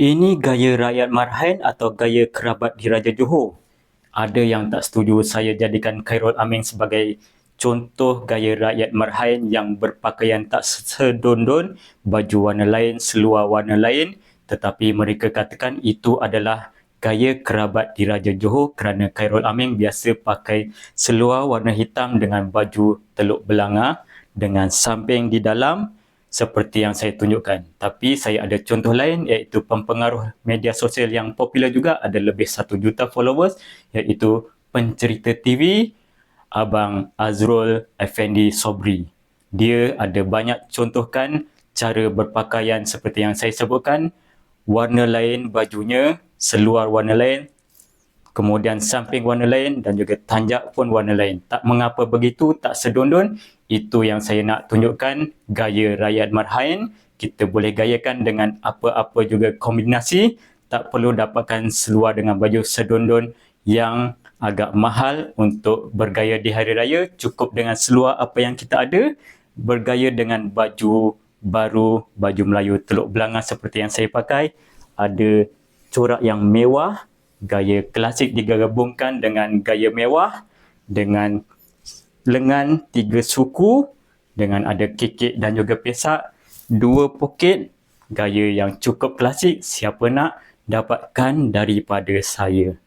Ini gaya rakyat Marhain atau gaya kerabat diraja Johor. Ada yang tak setuju saya jadikan Khairul Amin sebagai contoh gaya rakyat Marhain yang berpakaian tak sedondon, baju warna lain, seluar warna lain tetapi mereka katakan itu adalah gaya kerabat diraja Johor kerana Khairul Amin biasa pakai seluar warna hitam dengan baju teluk belanga dengan samping di dalam seperti yang saya tunjukkan. Tapi saya ada contoh lain iaitu pempengaruh media sosial yang popular juga ada lebih 1 juta followers iaitu pencerita TV Abang Azrul Effendi Sobri. Dia ada banyak contohkan cara berpakaian seperti yang saya sebutkan. Warna lain bajunya, seluar warna lain, kemudian samping warna lain dan juga tanjak pun warna lain. Tak mengapa begitu, tak sedondon. Itu yang saya nak tunjukkan gaya rakyat Marhain. Kita boleh gayakan dengan apa-apa juga kombinasi. Tak perlu dapatkan seluar dengan baju sedondon yang agak mahal untuk bergaya di hari raya. Cukup dengan seluar apa yang kita ada. Bergaya dengan baju baru, baju Melayu Teluk Belanga seperti yang saya pakai. Ada corak yang mewah, gaya klasik digabungkan dengan gaya mewah dengan lengan tiga suku dengan ada kikik dan juga pesak, dua poket, gaya yang cukup klasik, siapa nak dapatkan daripada saya.